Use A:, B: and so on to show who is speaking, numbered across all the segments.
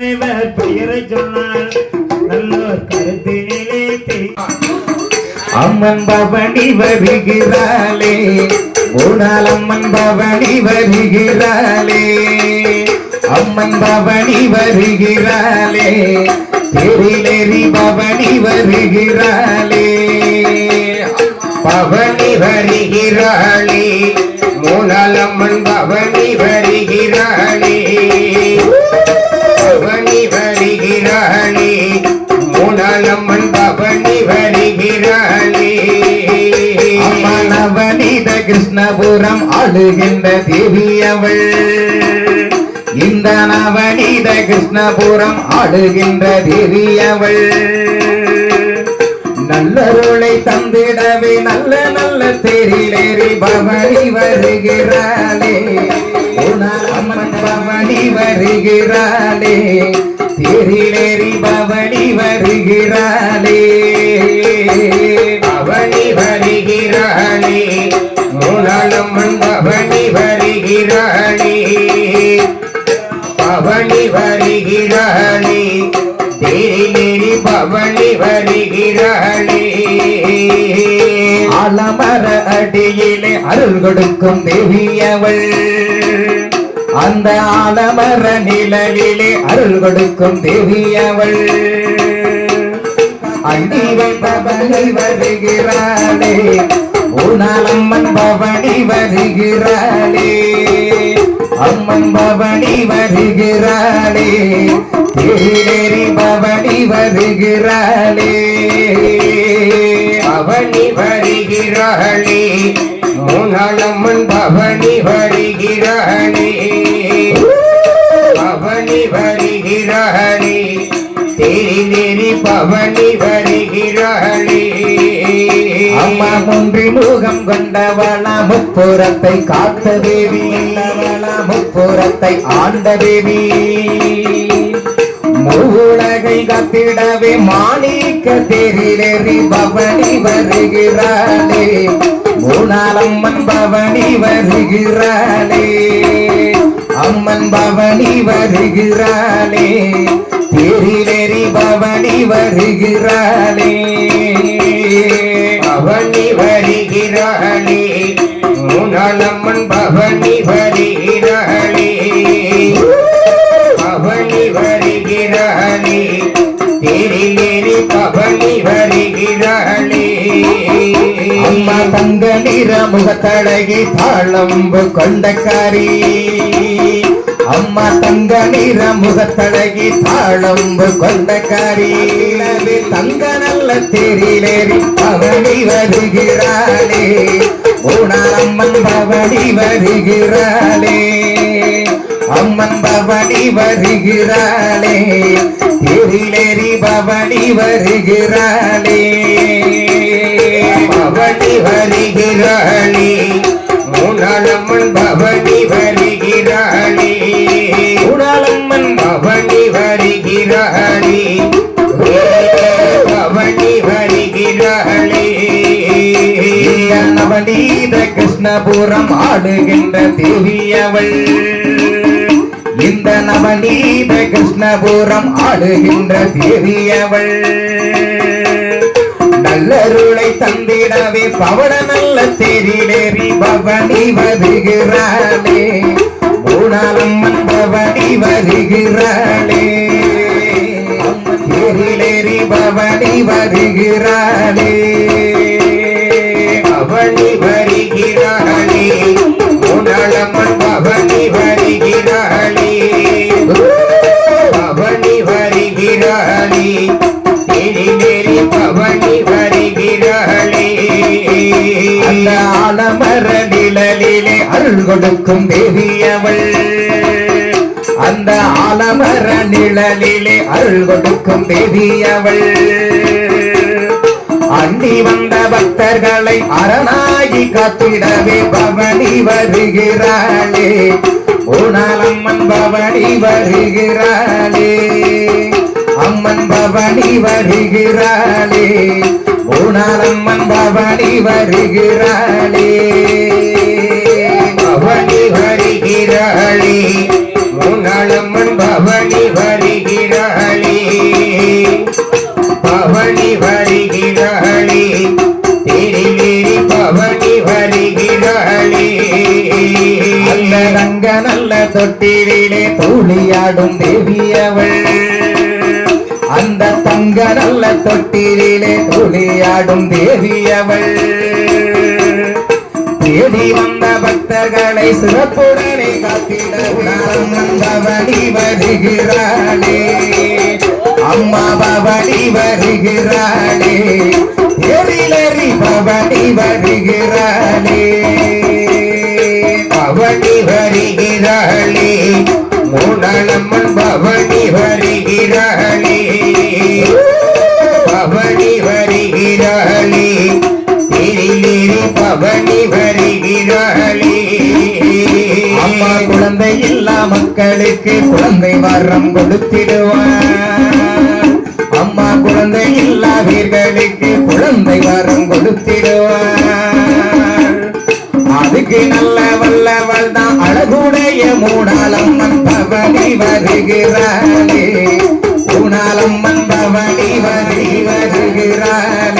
A: பெயரை சொன்னால் நல்லோர் கருத்தினிலே அம்மன் பவனி வருகிறாளே. மூணால் அம்மன் பவனி வருகிறாளே. அம்மன் பவனி வருகிறாளே. தெரிலேறி பவனி வருகிறாளே. பவனி வருகிறாளே. மூணால் அம்மன் பவனி வருகிறாளே. நவநீத கிருஷ்ணபுரம் ஆளுகின்ற தேவி அவள் இந்த நவநீத கிருஷ்ணபுரம் ஆளுகின்ற தேவி அவள் நல்லருளை தந்திடவே நல்ல நல்ல தேரிலேறி பவனி வருகிறாளே. அம்மன் பவனி வருகிறாளே. தேரிலேறி பவனி வருகிறாளே. வருகிறாளே. மூலம் பவனி வருகிறாளே. பவனி வருகிறாளே. தேரிலேறி பவனி வருகிறாளே. அலமர அடியிலே அருள் கொடுக்கும் தேவியவள். அந்த ஆலமர நிழலிலே அருள் கொடுக்கும் தேவியவள். அண்டி அண்டிவை பவனி வருகிறாளே ஊனாலம்மன் பவனி வருகிறாளே. அம்மன் பவனி வருகிறாளே. தேரேறி பவனி வருகிறாளே. பவனி வருகிறாளே. மூணாளம்மன் பவனி வருகிறாளே. பவனி வருகிறாளே. தேரி தேரி பவனி வருகிறாளே அம்மா முன்றி முகம் கொண்டவள முப்புறத்தை காத்த தேவி இல்லவள முப்புறத்தை ஆண்ட தேவி. மூலகை கத்திடவே மாணிக்க தேரிலேறி பவனி வருகிறாளே. மூணாலம்மன் பவனி வருகிறாளே. அம்மன் பவனி வருகிறாளே. தெரிநெறி பவனி வருகிறாளே. பவனி வருகிறாளே. மூணாலம்மன் பவனி வருகிறாளே. முகத்தழகி தாளம்பு கொண்டக்காரி. அம்மா தங்க நிற முகத்தழகி தாளம்பு கொண்டக்காரி. நிலவே தங்க நல்ல தேரிலேறி பவனி வருகிறாளே. மூணாரம்மன் பவனி வருகிறாளே. அம்மன் பவனி வருகிறாளே. தேரிலேறி பவனி வருகிறாளே. பவனி வருகிறாளே மூணாளம்மன் பவனி வருகிறாளே மூணாளம்மன் பவனி வருகிறாளே பவனி வருகிறாளே நவநீத கிருஷ்ணபுரம் ஆடுகின்ற தேவி இந்த நவநீத கிருஷ்ணபுரம் ஆடுகின்ற தேவி நல்லருளை தந்திடவே பவள நல்ல தேரிலேறி பவனி வருகிறாளே. மூணாலம்மன் பவனி வருகிறாளே. அம்மன் தேரிலேறி பவனி வருகிறாளே. பவனி வருகிறாளே. மூணாலம்மன் கொடுக்கும் தேவி அவள் அந்த ஆலமர நிழலிலே அருள் கொடுக்கும் தேவி அவள் அண்டி வந்த பக்தர்களை அரணாகி காத்திடவே பவனி வருகிறாளே. ஊனாலம்மன் பவனி வருகிறாளே. அம்மன் பவனி வருகிறாளே. ஊனாலம்மன் பவனி வருகிறாளே. வருகிறாளி. முன்னாளம்மன் பவனி வருகிறாளி. பவனி வருகிறாளி. திரிலேறி பவனி வருகிறாளி. நல்ல ரங்க நல்ல தொட்டிலே தூளியாடும் தேவி அவள் அந்த தங்க நல்ல தொட்டிலே தூளியாடும் தேவி அவள் தேடி வந்த பக்தர்களை சிறப்புடனே காத்திட உணரம் வந்தவழி வருகிறாளே. அம்மா பவனி வருகிறாளே. எரிலறி பவனி வருகிறாளே. பவனி வருகிறாளே. மூடலம்மன் பவனி வருகிறாளே. பவனி வருகிறாளே. தேரிலேறி பவனி வருகிறாளே அம்மா குழந்தை இல்லா மக்களுக்கு குழந்தை வரம் கொடுத்திடுவார். அம்மா குழந்தை இல்லா வீர்களுக்கு குழந்தை வரம் கொடுத்திடுவார். அதுக்கு நல்ல வல்லவள் தான் அழகுடைய மூடாலம்மன் பவனி வருகிறாளே. ஊனாலம்மன் பவனி வரி வருகிறாளே.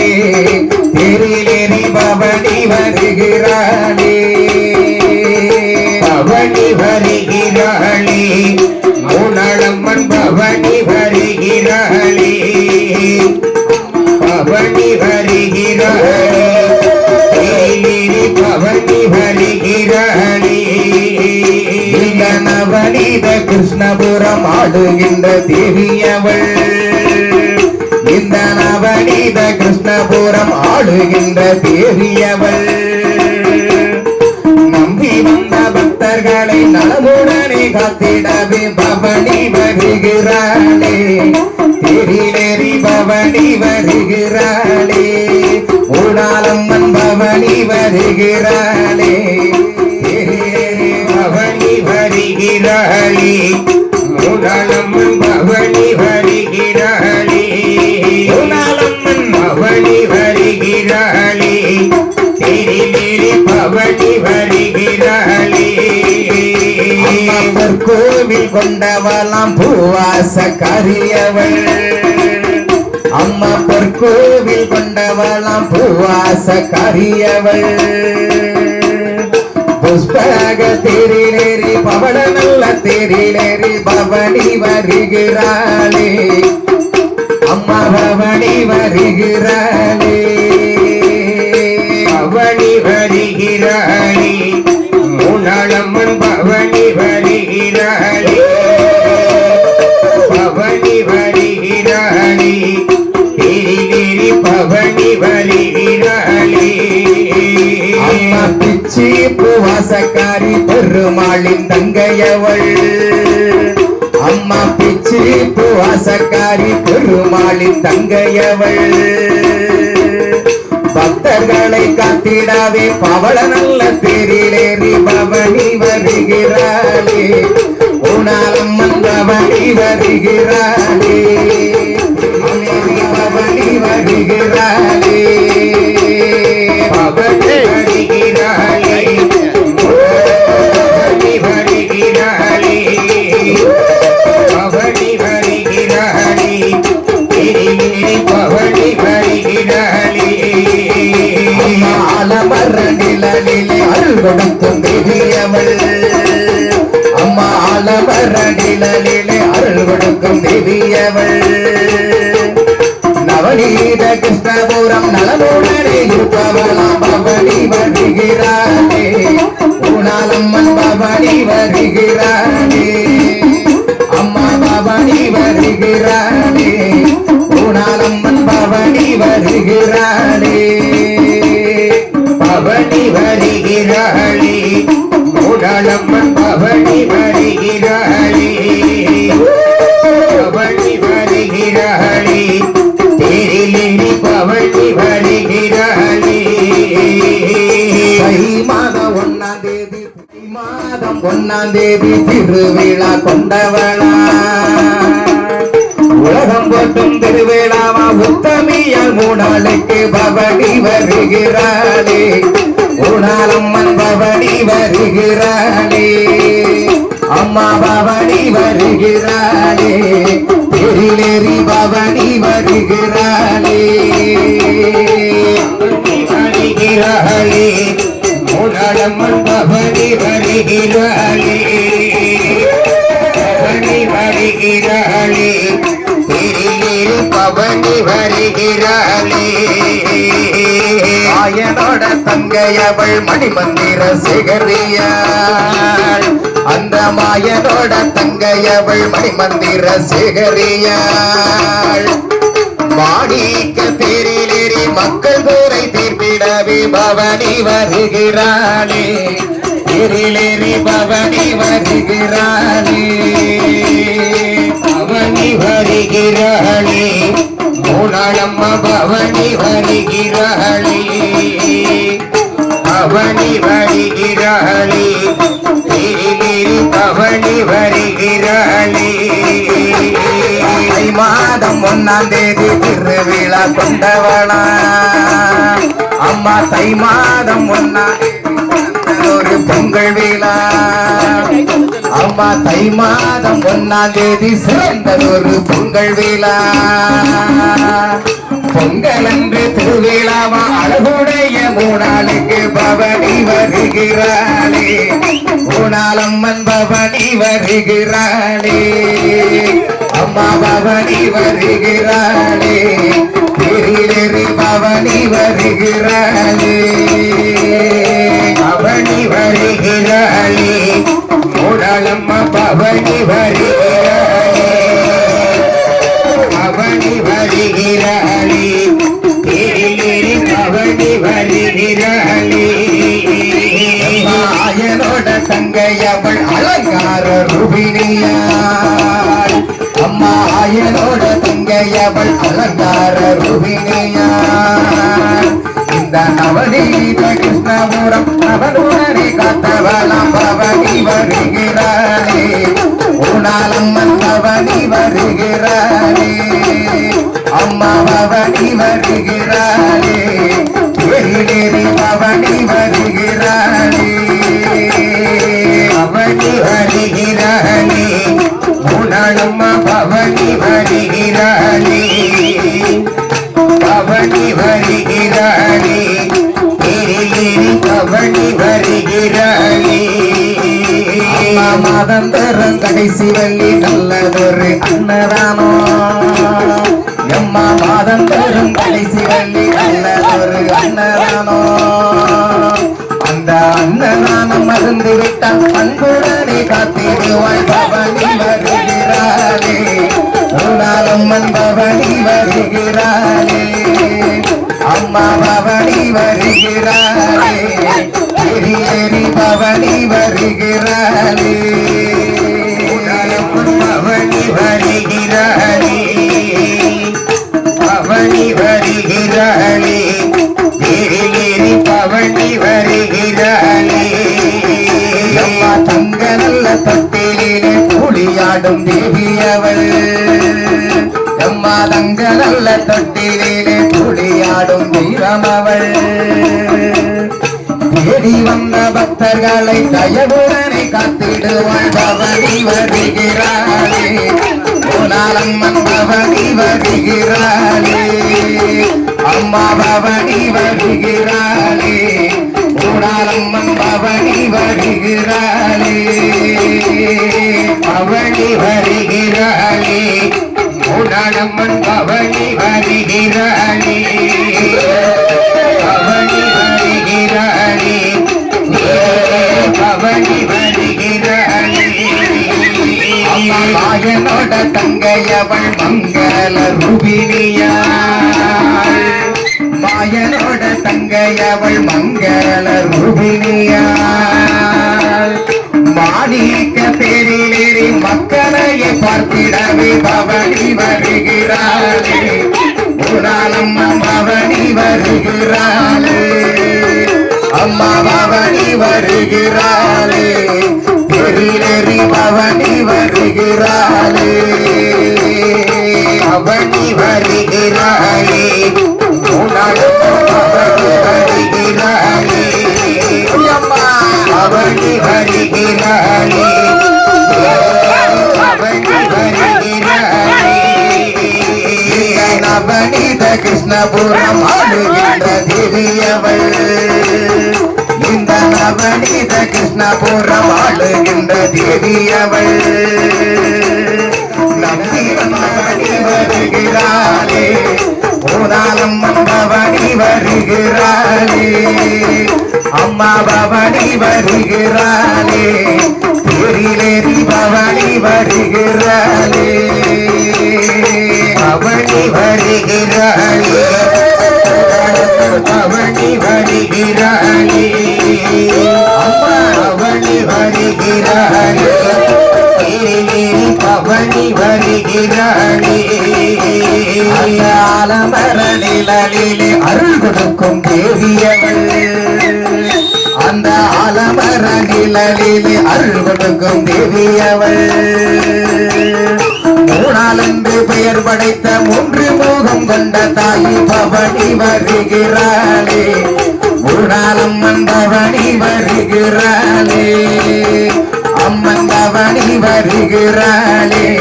A: பவனி வருகிறாளே பவனி வருகிறாளே மூணாளம்மன் பவனி வருகிறாளே பவனி வருகிறாளே தேயிலே பவனி வருகிறாளே இந்த நவநீத கிருஷ்ணபுரம் ஆடுகின்ற தேவியவள். நவநீத கிருஷ்ணபுரம் ஆடுகின்ற பேரியவள் நம்பி வந்த பக்தர்களை நலமுடனே காத்திடவே பவனி வருகிறாளே. தேரிலேறி பவனி வருகிறாளே. ஊடாலம்மன் பவனி வருகிறாளே. தேரிலேறி பவனி வருகிறாளே. கொண்டவளாம் பூவாச கரியவள் அம்மா பொற்கோவில் கொண்டவளாம் பூவாச கரியவள் புஷ்பக தேரிலேறி பவள நல்ல தேரிலேறி பவனி வருகிறாளே. அம்மா பவனி வருகிறாளே. சொந்தக்காரி பெருமாளின் தங்கையவள். அம்மா பிச்சி பூவாசக்காரி பெருமாளின் தங்கையவள். பக்தர்களை காத்திடவே பவள நல்ல தேரிலேறி பவனி வருகிறாளே. உணாலம்மன் பவனி வருகிறாளே. பவனி வருகிறாளே. கொடுக்கும் தேவியவள் அம்மா ஆலமர நிழலிலே அருள் கொடுக்கும் தேவியவள். நவநீத கிருஷ்ணபுரம் நலமுடனே இருப்பவளாம் பவனி வருகிறாளே. உணாலம்மன் பவனி வருகிறாளே. அம்மா பவனி வருகிறாளே. உணாலம்மன் பவனி வருகிறாளே. பவனி வரி வருகிறாளே உடலம்மன் பவனி வருகிறாளே. பவனி வருகிறாளே தேரிலேடி பவனி வருகிறாளே. மாதம் ஒன்னாம் தேதி மாதம் ஒன்னாம் தேதி திருவிழா கொண்டவளா. உலகம் போட்டும் திருவிழாவா உத்தமியால் மூணாளுக்கு பவனி வருகிறாளே. ஒரு நாள் அம்மன் பவனி வருகிறாளே. அம்மா பவனி வருகிறாளே. பெரிலேறி பவனி வருகிறாளே. வருகிறாளே. மூலாளம்மன் பவனி வருகிறாளே. பவனி வருகிறாளே. பெரிய திரியில் பவனி வருகிறாளே. ஆயனோட தங்கையவள் மணிமந்திர சிகரியாள். அந்த மாயனோட தங்கையவள் மணிமந்திர சிகரியாள். மாணிக்க பேரிலேறி மக்கள் கூரை தீர்ப்பிடவே பவனி வருகிறாளே. தேரிலேறி பவனி வருகிறாளே. வருகிறாளே பவனி வருகிறாளே தேரிலேறி பவனி வருகிறாளே மாதம் ஒன்னாம் தேதி திருவிழா கொண்டவளா அம்மா தை மாதம் ஒன்னாம் ஒரு பொங்கல் விழா. அம்மா தை மாதம் ஒன்னாம் தேதி சிறந்த ஒரு பொங்கல் விழா. பொங்கலன்று திருவிழாவா? அழகுடைய மூணாளுக்கு பவனி வருகிறாளே. மூணாளம்மன் பவனி வருகிறாளே. அம்மா பவனி வருகிறாளே. திரிலேறி பவனி வருகிறாளே. பவனி வருகிறாளே. மூணாளம்மா பவனி வருகிறாளே. அவள் அலங்கார ரூபினியாள் அம்மா ஆயனோட தங்கையவள் அலங்கார ரூபினியாள் இந்த நவநீத கிருஷ்ணபுரம் அவனுடனே காத்தவளம் பவனி வருகிறாளே. உணாலம்மன் பவனி வருகிறாளே. அம்மா பவனி வருகிறாளே. எழிலேறி பவனி வருகிறாளே. பவனி வருகிறாளே பவனி வருகிறாளே பவனி வருகிறாளே எழிலேறி பவனி வருகிறாளே அம்மா தரும் கடைசி வள்ளி நல்லதொரு அன்னதானோ. எம்மா மாதம் தரும் கடைசி வள்ளி நல்லதொரு அன்னதானோ. அந்த அன்னதானம் மறந்து விட்டால் அன்புடனே காத்திடுவாய் பவனி வருகிறாளே. உன்னாலம்மன் பவனி வருகிறாளே. அம்மா பவனி வருகிறாளே. நல்ல துளியாடும் குளியாடும் தெய்வமவள் தேடி வந்த பக்தர்களை தயவுடனை காத்திடுவாள் பவனி வருகிறாளே. போனாலம்மன் பவனி வருகிறாளே. அம்மா பவனி வருகிறாளே. போனாலம்மன் பவனி வருகிறாளே. பவனி வருகிறாளே. போனாலம்மன் பவனி வருகிறாளி. பவனி வருகிறாளி. பவனி வருகிறாளி. அம்மா மாயனோட தங்கையவள் மங்கள ரூபினியா. மாயனோட தங்கையவள் மங்கள ரூபினியா. பார்த்திடவே பவனி வருகிறாளே. புராணம்மா பவனி வருகிறாளே. அம்மா பவனி வருகிறாளே. பெரியரி பவனி வருகிறாளே. அவனி வருகிறாளே. உணர்வு பவனி வருகிறாளே. அம்மா பவனி வருகிறாளே. இந்த நவநீத கிருஷ்ணபுரம் ஆளுகின்ற தேவியவள் வந்தவனி வருகிறாளே போதாலம் பவனி வருகிறாளே அம்மா பவனி வருகிறாளே தேரிலேறி பவனி வருகிறாளே அவனி வருகிறாளி அவனி வருகிறாளி அவனி வருகிறாளி வருகிறாளே தேரிலேறி பவனி வருகிறாளே ஆலமர அருள் கொடுக்கும் தேவியவள் அந்த ஆலமர நிழலிலே அருள் கொடுக்கும் தேவியவள் மூணாலென்று பெயர் படை மூன்று மோகம் கொண்ட தாயி பவனி வருகிறாளே. மூணாலம்மன் பவனி வருகிறாளே. அம்மன் பவனி வருகிறாளே.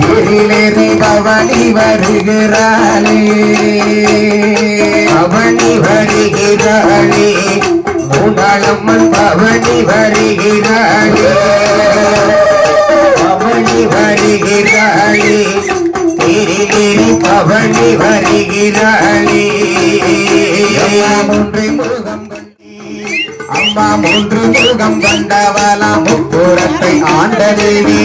A: தேரிலேறி பவனி வருகிறாளே. பவனி வருகிறாளே. மூடாளம்மன் பவனி வருகிறாளே. பவனி வரு பவனி வருகிறாளே மூன்று முருகம் அம்மா மூன்று முருகம் கண்டவளா முப்புறத்தை ஆண்ட தேவி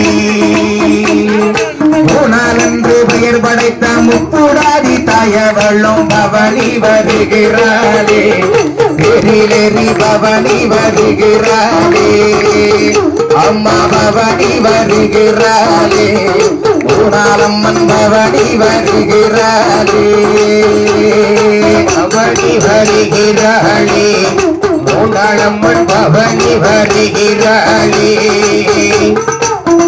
A: மூணாலன்று பெயர் படைத்த முப்புடாதி தாயவளும் பவனி வருகிறாளே. பெரிலேறி பவனி வருகிறாளே. அம்மா பவனி வருகிறாளே. மூணாலம்மன் பவனி வருகிறாளே. பவனி வருகிறாளே. மூணாளம்மன் பவனி வருகிறாளே.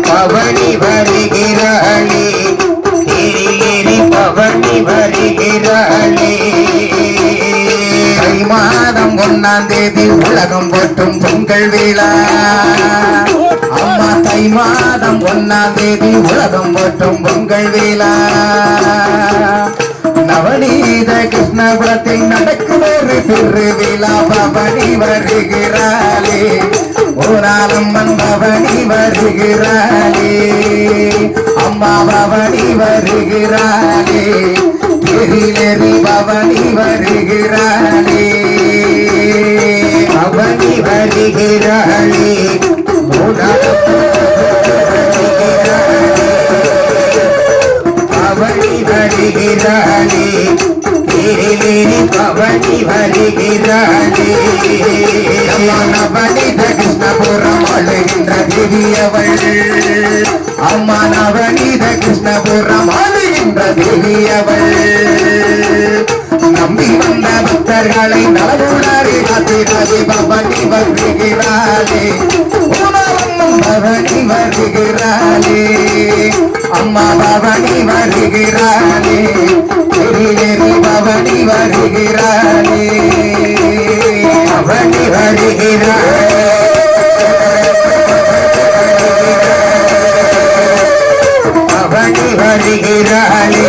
A: பவனி வருகிறாளே. தேரிலேறி பவனி வருகிறாளே. ஒன்னாம் தேதி உலகம் போற்றும் பொங்கல் விழா அம்மா தை மாதம் ஒன்னாம் தேதி உலகம் போற்றும் பொங்கல் விழா நவநீத கிருஷ்ணபுரத்தில் நடக்கும் ஒரு திருவிழா பவனி வருகிறாளே. ஓராலம்மன் பவனி வருகிறாளே. அம்மா பவனி வருகிறாளே. பெரிலெறி பவனி வருகிறாளே. பவனி வருகிறாளே. பவனி வருகிறாளே. தேரிலேறி பவனி வருகிறாளே. அம்மா கிருஷ்ணபுரம் அழுகின்ற தேவியவள். அம்மா நவநீத கிருஷ்ணபுரம் அழுகின்ற பெரியவள் நம்பி வந்த பக்தர்களை நலவுடாரி காத்திரதி பவனி வருகிறாளே. உணவம்மும் பவனி வருகிறாளே. அம்மா பவனி வருகிறாளே. பெரியரி பவனி வருகிறாளே. பவனி வருகிறாளே. பவனி வருகிறாளே.